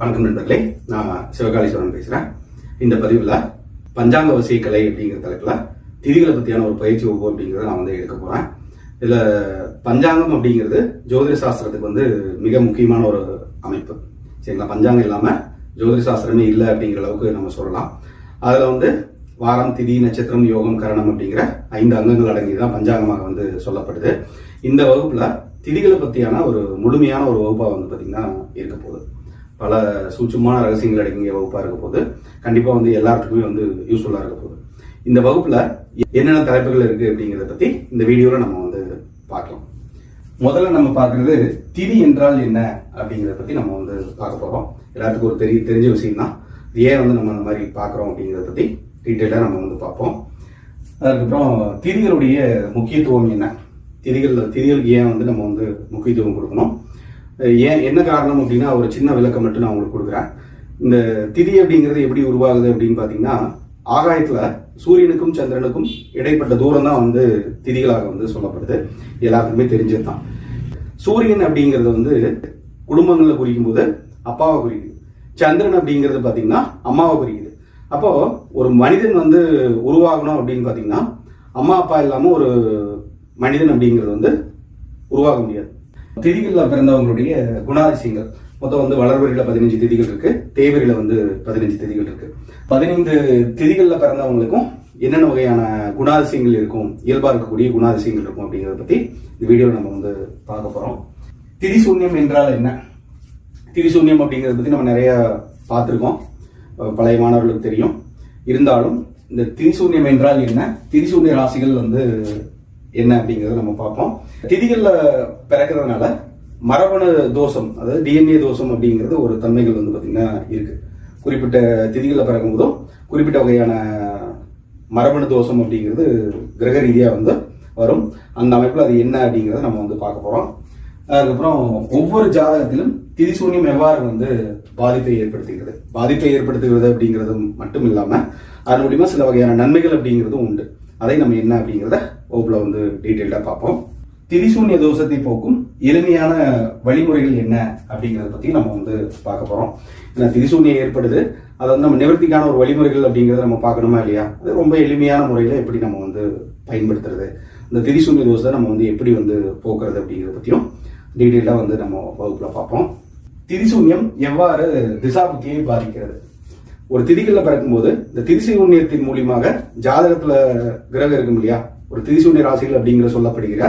வணக்கம் நண்பர்களே நான் சிவகாளீஸ்வரன் பேசுகிறேன் இந்த பதிவில் பஞ்சாங்க வசிய கலை அப்படிங்கிற தலைப்பில் திதிகளை பற்றியான ஒரு பயிற்சி வகுப்பு அப்படிங்கிறத நான் வந்து எடுக்க போகிறேன் இதில் பஞ்சாங்கம் அப்படிங்கிறது ஜோதிட சாஸ்திரத்துக்கு வந்து மிக முக்கியமான ஒரு அமைப்பு. சரிங்களா? பஞ்சாங்கம் இல்லாமல் ஜோதிட சாஸ்திரமே இல்லை அப்படிங்கிற அளவுக்கு நம்ம சொல்லலாம். அதில் வந்து வாரம் திதி நட்சத்திரம் யோகம் கரணம் அப்படிங்கிற ஐந்து அங்கங்கள் அடங்கி தான் பஞ்சாங்கமாக வந்து சொல்லப்படுது. இந்த வகுப்பில் திதிகளை பற்றியான ஒரு முழுமையான ஒரு வகுப்பாக வந்து பார்த்திங்கன்னா இருக்க போகுது. பல சூட்சமான ரகசியங்கள் அடங்கிய வகுப்பாக இருக்க போது கண்டிப்பாக வந்து எல்லாத்துக்குமே வந்து யூஸ்ஃபுல்லாக இருக்க போகுது. இந்த வகுப்பில் என்னென்ன தலைப்புகள் இருக்குது அப்படிங்கிறத பற்றி இந்த வீடியோவில் நம்ம வந்து பார்க்கலாம். முதல்ல நம்ம பார்க்குறது திதி என்றால் என்ன அப்படிங்கிறத பற்றி நம்ம வந்து பார்க்க போகிறோம் எல்லாத்துக்கும் ஒரு தெரிய தெரிஞ்ச விஷயம் தான் ஏன் வந்து நம்ம அந்த மாதிரி பார்க்குறோம் அப்படிங்கிறத பற்றி டீட்டெயிலாக நம்ம வந்து பார்ப்போம். அதுக்கப்புறம் திதிகளுடைய முக்கியத்துவம் என்ன? திதிகள் திதிகளுக்கு ஏன் வந்து நம்ம வந்து முக்கியத்துவம் கொடுக்கணும்? ஏன் என்ன காரணம் அப்படின்னா ஒரு சின்ன விளக்கம் மட்டும் நான் உங்களுக்கு கொடுக்குறேன். இந்த திதி அப்படிங்கிறது எப்படி உருவாகுது அப்படின்னு பார்த்தீங்கன்னா ஆகாயத்தில் சூரியனுக்கும் சந்திரனுக்கும் இடைப்பட்ட தூரம் தான் வந்து திதிகளாக வந்து சொல்லப்படுது. எல்லாத்துக்குமே தெரிஞ்சது தான் சூரியன் அப்படிங்கிறது வந்து குடும்பங்களில் குறிக்கும் போது அப்பாவை குறிக்குது. சந்திரன் அப்படிங்கிறது பார்த்தீங்கன்னா அம்மாவை குறிக்குது. அப்போ ஒரு மனிதன் வந்து உருவாகணும் அப்படின்னு பார்த்தீங்கன்னா அம்மா அப்பா இல்லாமல் ஒரு மனிதன் அப்படிங்கிறது வந்து உருவாக முடியாது. திதிகளில் பிறந்தவங்களுடைய குணாதிசயங்கள். மொத்தம் வந்து வளர்வரியில் பதினஞ்சு திதிகள் இருக்கு. தேவரியில் வந்து பதினஞ்சு திதிகள் இருக்கு. பதினைந்து திதிகளில் பிறந்தவங்களுக்கும் என்னென்ன வகையான குணாதிசயங்கள் இருக்கும் இயல்பாக இருக்கக்கூடிய குணாதிசயங்கள் இருக்கும் அப்படிங்கிறத பத்தி இந்த வீடியோவில் நம்ம வந்து பார்க்க போறோம். திதிசூன்யம் என்றால் என்ன? திரிசூன்யம் அப்படிங்கிறத பற்றி நம்ம நிறைய பார்த்துருக்கோம். பழைய மாணவர்களுக்கு தெரியும். இருந்தாலும் இந்த திரிசூன்யம் என்றால் என்ன? திரிசூன்ய ராசிகள் வந்து என்ன அப்படிங்கிறத நம்ம பார்ப்போம். திதிகளில் பிறக்கிறதுனால மரபணு தோஷம் அதாவது டிஎன்ஏ தோஷம் அப்படிங்கிறது ஒரு தன்மைகள் வந்து பார்த்திங்கன்னா இருக்கு. குறிப்பிட்ட திதிகளில் பிறக்கும் போதும் குறிப்பிட்ட வகையான மரபணு தோஷம் அப்படிங்கிறது கிரக ரீதியாக வந்து வரும். அந்த அமைப்பில் அது என்ன அப்படிங்கிறத நம்ம வந்து பார்க்க போகிறோம் அதுக்கப்புறம் ஒவ்வொரு ஜாதகத்திலும் திரிசூன்யம் எவ்வாறு வந்து பாதிப்பை ஏற்படுத்துகிறது? பாதிப்பை ஏற்படுத்துகிறது அப்படிங்கிறது மட்டும் இல்லாமல் அதன் மூலியமா சில வகையான நன்மைகள் அப்படிங்கிறதும் உண்டு. அதை நம்ம என்ன அப்படிங்கிறத வகுப்பில் வந்து டீட்டெயில்டாக பார்ப்போம். திரிசூன்ய தோஷத்தை போக்கும் எளிமையான வழிமுறைகள் என்ன அப்படிங்கிறத பற்றி நம்ம வந்து பார்க்க போகிறோம் ஏன்னா திரிசூன்யம் ஏற்படுது. அதை வந்து நம்ம நிவர்த்திக்கான ஒரு வழிமுறைகள் அப்படிங்கிறத நம்ம பார்க்கணுமா இல்லையா? அது ரொம்ப எளிமையான முறையில் எப்படி நம்ம வந்து பயன்படுத்துறது? இந்த திரிசூன்ய தோஷத்தை நம்ம வந்து எப்படி வந்து போக்குறது அப்படிங்கிறத பற்றியும் டீட்டெயிலாக வந்து நம்ம வகுப்பில் பார்ப்போம். திரிசூன்யம் எவ்வாறு திசாபுத்தியை பாதிக்கிறது? ஒரு திதிகளில் பிறக்கும்போது இந்த திரிசூன்யத்தின் மூலியமாக ஜாதகத்தில் கிரகம் இருக்கும் இல்லையா? ஒரு திரிசூன்ய ராசிகள் அப்படிங்கிற சொல்லப்படுகிற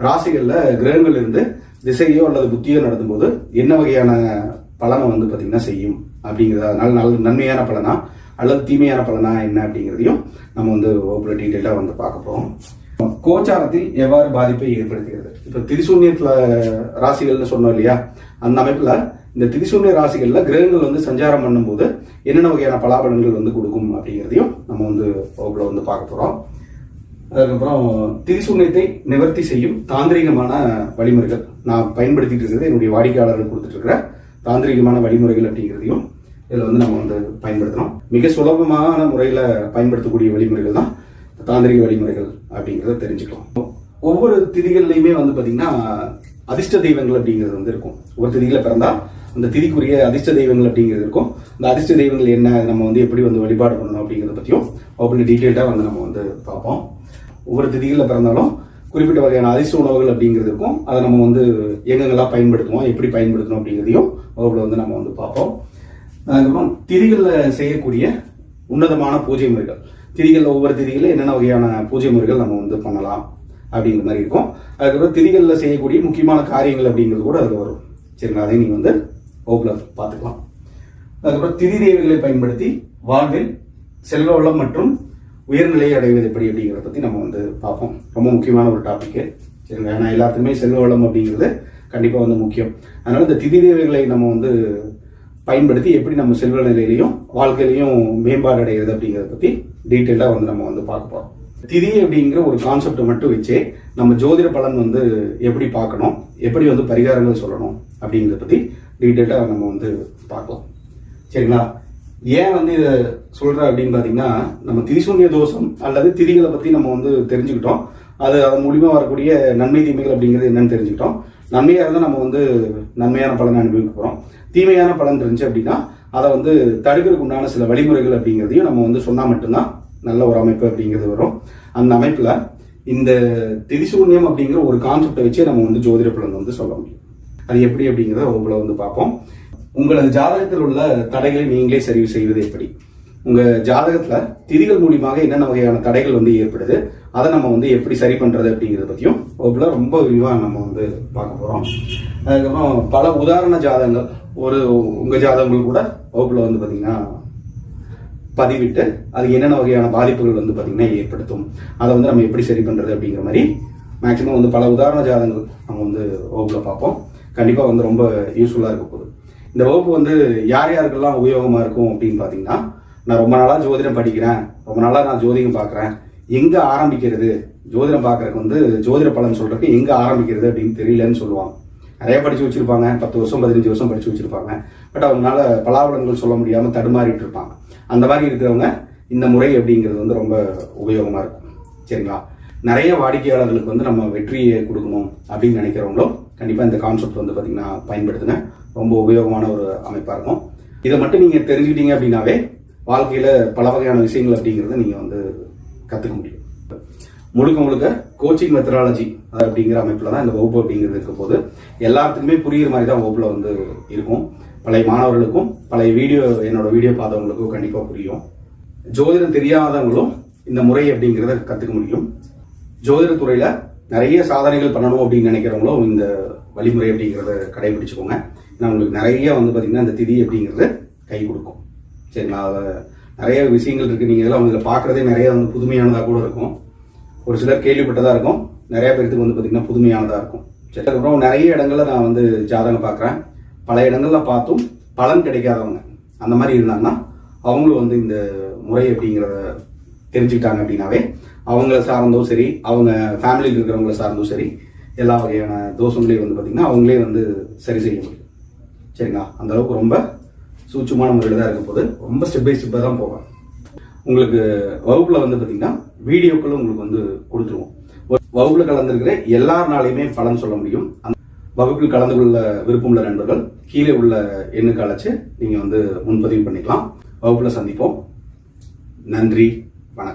ராசிகள்ல கிரகங்கள் இருந்து திசையோ அல்லது புத்தியோ நடத்தும்போது என்ன வகையான பலனை வந்து பார்த்தீங்கன்னா செய்யும் அப்படிங்கிறது. அதனால நல்ல நன்மையான பலனா அல்லது தீமையான பலனா என்ன அப்படிங்கிறதையும் நம்ம வந்து ஒவ்வொரு டீட்டெயிலாக வந்து பார்க்க போகிறோம் கோச்சாரத்தில் எவ்வாறு பாதிப்பை ஏற்படுத்துகிறது? இப்போ திரிசூன்யத்தில் ராசிகள்னு சொன்னோம் இல்லையா? அந்த அமைப்பில் இந்த திரிசூன்ய ராசிகளில் கிரகங்கள் வந்து சஞ்சாரம் பண்ணும்போது என்னென்ன வகையான பலாபலன்கள் வந்து கொடுக்கும் அப்படிங்கிறதையும் நம்ம வந்து வகுப்பில் வந்து பார்க்க போகிறோம் அதுக்கப்புறம் திரிசூன்யத்தை நிவர்த்தி செய்யும் தாந்திரிகமான வழிமுறைகள். நான் பயன்படுத்திட்டு இருக்கிறது என்னுடைய வாடிக்கையாளர்கள் கொடுத்துட்டு இருக்கிற தாந்திரிகமான வழிமுறைகள் அப்படிங்கிறதையும் இதில் வந்து நம்ம வந்து பயன்படுத்தணும். மிக சுலபமான முறையில் பயன்படுத்தக்கூடிய வழிமுறைகள் தான் தாந்திரிக வழிமுறைகள் அப்படிங்கிறத தெரிஞ்சுக்கலாம். ஒவ்வொரு திதிகள்லையுமே வந்து பார்த்தீங்கன்னா அதிர்ஷ்ட தெய்வங்கள் அப்படிங்கிறது வந்து இருக்கும். ஒரு திதியில் பிறந்தா அந்த திதிக்குரிய அதிர்ஷ்ட தெய்வங்கள் அப்படிங்கிறது இருக்கும். அந்த அதிர்ஷ்ட தெய்வங்கள் என்ன நம்ம வந்து எப்படி வந்து வழிபாடு பண்ணணும் அப்படிங்கிறத பற்றியும் அப்படி டீட்டெயில்டாக வந்து நம்ம வந்து பார்ப்போம். ஒவ்வொரு திதிகளில் பிறந்தாலும் குறிப்பிட்ட வகையான அதிர்ஷ்ட உணவுகள் அப்படிங்கிறது இருக்கும். அதை நம்ம வந்து எங்கெங்கெல்லாம் பயன்படுத்துவோம் எப்படி பயன்படுத்தணும் அப்படிங்கிறதையும் வகுப்பில் வந்து நம்ம வந்து பார்ப்போம். அதுக்கப்புறம் திதிகளில் செய்யக்கூடிய உன்னதமான பூஜை முறைகள். திதிகளில் ஒவ்வொரு திதிகளில் என்னென்ன வகையான பூஜை முறைகள் நம்ம வந்து பண்ணலாம் அப்படிங்கிற மாதிரி இருக்கும். அதுக்கப்புறம் திதிகளில் செய்யக்கூடிய முக்கியமான காரியங்கள் அப்படிங்கிறது கூட அதில் வரும். சரிங்களா அதையும் நீங்கள் வந்து வகுப்பில் பார்த்துக்கலாம். அதுக்கப்புறம் திதி தேவைகளை பயன்படுத்தி வாழ்வில் செல்வ வளம் மற்றும் உயர்நிலையை அடைவது எப்படி அப்படிங்கிறத பற்றி நம்ம வந்து பார்ப்போம். ரொம்ப முக்கியமான ஒரு டாபிக்கு சரிங்களா? ஏன்னா எல்லாத்துக்குமே செல்வ வளம் அப்படிங்கிறது கண்டிப்பாக வந்து முக்கியம். அதனால இந்த திதி தேவைகளை நம்ம வந்து பயன்படுத்தி எப்படி நம்ம செல்வ நிலையிலையும் வாழ்க்கையிலையும் மேம்பாடு அடைகிறது அப்படிங்கிறத பற்றி டீட்டெயிலாக வந்து நம்ம வந்து பார்க்க போகிறோம் திதி அப்படிங்கிற ஒரு கான்செப்டை மட்டும் வச்சே நம்ம ஜோதிட பலன் வந்து எப்படி பார்க்கணும் எப்படி வந்து பரிகாரங்கள் சொல்லணும் அப்படிங்கிறத பற்றி டீட்டெயிலாக நம்ம வந்து பார்க்கலாம். சரிங்களா? ஏன் வந்து இதை சொல்கிறேன் அப்படின்னு பார்த்தீங்கன்னா நம்ம திரிசூன்ய தோஷம் அல்லது திரிகளை பற்றி நம்ம வந்து தெரிஞ்சுக்கிட்டோம். அது அதன் மூலிமா வரக்கூடிய நன்மை தீமைகள் அப்படிங்கிறது என்னன்னு தெரிஞ்சுக்கிட்டோம். நன்மையாக இருந்தால் நம்ம வந்து நன்மையான பலனை அனுபவிக்க போகிறோம் தீமையான பலன் இருந்துச்சு அப்படின்னா அதை வந்து தடுக்கிறதுக்கு உண்டான சில வழிமுறைகள் அப்படிங்கிறதையும் நம்ம வந்து சொன்னால் மட்டும்தான் நல்ல ஒரு அமைப்பு அப்படிங்கிறது வரும். அந்த அமைப்பில் இந்த திரிசூன்யம் அப்படிங்கிற ஒரு கான்செப்டை வச்சே நம்ம வந்து ஜோதிட பலன் வந்து சொல்ல முடியும். அது எப்படி அப்படிங்கிறத அவங்கள வந்து பார்ப்போம். உங்களது ஜாதகத்தில் உள்ள தடைகளை நீங்களே சரி செய்வது எப்படி? உங்க ஜாதகத்துல திதிகள் மூலியமாக என்னென்ன வகையான தடைகள் வந்து ஏற்படுது? அதை நம்ம வந்து எப்படி சரி பண்றது அப்படிங்கிறத பத்தியும் வகுப்புல ரொம்ப விரிவா நம்ம வந்து பார்க்க போறோம். அதுக்கப்புறம் பல உதாரண ஜாதகங்கள். ஒரு உங்க ஜாதகங்கள் கூட வகுப்புல வந்து பாத்தீங்கன்னா பதிவிட்டு அது என்னென்ன வகையான பாதிப்புகள் வந்து பாத்தீங்கன்னா ஏற்படுத்தும். அதை வந்து நம்ம எப்படி சரி பண்றது அப்படிங்கிற மாதிரி மேக்சிமம் வந்து பல உதாரண ஜாதகங்கள் நம்ம வந்து வகுப்புல பார்ப்போம். கண்டிப்பா வந்து ரொம்ப யூஸ்ஃபுல்லா இருக்க போகுது. இந்த வகுப்பு வந்து யார் யாருக்கெல்லாம் உபயோகமாக இருக்கும் அப்படின்னு பார்த்தீங்கன்னா நான் ரொம்ப நாளாக ஜோதிடம் படிக்கிறேன். ரொம்ப நாளாக நான் ஜோதிடம் பார்க்குறேன் எங்கே ஆரம்பிக்கிறது? ஜோதிடம் பார்க்குறக்கு வந்து ஜோதிட பலன் சொல்கிறதுக்கு எங்கே ஆரம்பிக்கிறது அப்படின்னு தெரியலன்னு சொல்லுவாங்க. நிறைய படித்து வச்சுருப்பாங்க. பத்து வருஷம் பதினஞ்சு வருஷம் படித்து வச்சுருப்பாங்க. பட் அவங்களால பலாபலன்கள் சொல்ல முடியாமல் தடுமாறிட்டு இருப்பாங்க. அந்த மாதிரி இருக்கிறவங்க இந்த முறை அப்படிங்கிறது வந்து ரொம்ப உபயோகமாக இருக்கும். சரிங்களா? நிறைய வாடிக்கையாளர்களுக்கு வந்து நம்ம வெற்றியை கொடுக்கணும் அப்படின்னு நினைக்கிறவங்களும் கண்டிப்பாக இந்த கான்செப்ட் வந்து பார்த்தீங்கன்னா பயன்படுத்துங்க. ரொம்ப உபயோகமான ஒரு அமைப்பாக இருக்கும். இதை மட்டும் நீங்கள் தெரிஞ்சுக்கிட்டீங்க அப்படின்னாவே வாழ்க்கையில் பல வகையான விஷயங்கள் அப்படிங்கிறத நீங்கள் வந்து கற்றுக்க முடியும். முழுக்க முழுக்க கோச்சிங் மெத்தடாலஜி அப்படிங்கிற அமைப்பில் தான் இந்த வகுப்பு அப்படிங்கிறது இருக்க போது எல்லாத்துக்குமே புரியுற மாதிரி தான் வகுப்பில் வந்து இருக்கும். பழைய மாணவர்களுக்கும் பழைய வீடியோ என்னோட வீடியோ பார்த்தவங்களுக்கும் கண்டிப்பாக புரியும். ஜோதிடம் தெரியாதவங்களும் இந்த முறை அப்படிங்கிறத கற்றுக்க முடியும். ஜோதிட துறையில் நிறைய சாதனைகள் பண்ணணும் அப்படின்னு நினைக்கிறவங்களும் இந்த வழிமுறை அப்படிங்கிறத கடைபிடிச்சுக்கோங்க. ஏன்னா உங்களுக்கு நிறைய வந்து பார்த்தீங்கன்னா இந்த திதி அப்படிங்கிறது கை கொடுக்கும். சரிங்களா? அதுல நிறைய விஷயங்கள் இருக்குது நீங்கள் இதெல்லாம் வந்து பார்க்குறதே நிறைய வந்து புதுமையானதாக கூட இருக்கும். ஒரு சிலர் கேள்விப்பட்டதாக இருக்கும். நிறைய பேருக்கு வந்து பார்த்திங்கன்னா புதுமையானதாக இருக்கும். சரி அதுக்கப்புறம் நிறைய இடங்களில் நான் வந்து ஜாதகம் பார்க்குறேன் பல இடங்கள்ல பார்த்தும் பலன் கிடைக்காதவங்க. அந்த மாதிரி இருந்தாங்கன்னா அவங்களும் வந்து இந்த முறை அப்படிங்கிறத தெரிஞ்சுக்கிட்டாங்க அப்படின்னாவே அவங்கள சார்ந்தும் சரி அவங்க ஃபேமிலியில் இருக்கிறவங்கள சார்ந்தும் சரி எல்லா வகையான தோஷங்களையும் வந்து பார்த்திங்கன்னா அவங்களே வந்து சரி செய்ய முடியும். சரிங்களா? அந்தளவுக்கு ரொம்ப சூட்சமான முறையில் தான் இருக்க போது ரொம்ப ஸ்டெப் பை ஸ்டெப்பாக தான் போவேன் உங்களுக்கு வகுப்பில் வந்து பார்த்திங்கன்னா வீடியோக்களும் உங்களுக்கு வந்து கொடுத்துருவோம். வகுப்பில் கலந்துருக்கிற எல்லாருனாலையுமே பலன் சொல்ல முடியும். அந்த வகுப்பில் கலந்து கொள்ள விருப்பமுள்ள நண்பர்கள் கீழே உள்ள எண்ணுக்கு அழைச்சு நீங்கள் வந்து முன்பதிவு பண்ணிக்கலாம். வகுப்பில் சந்திப்போம். நன்றி. வணக்கம்.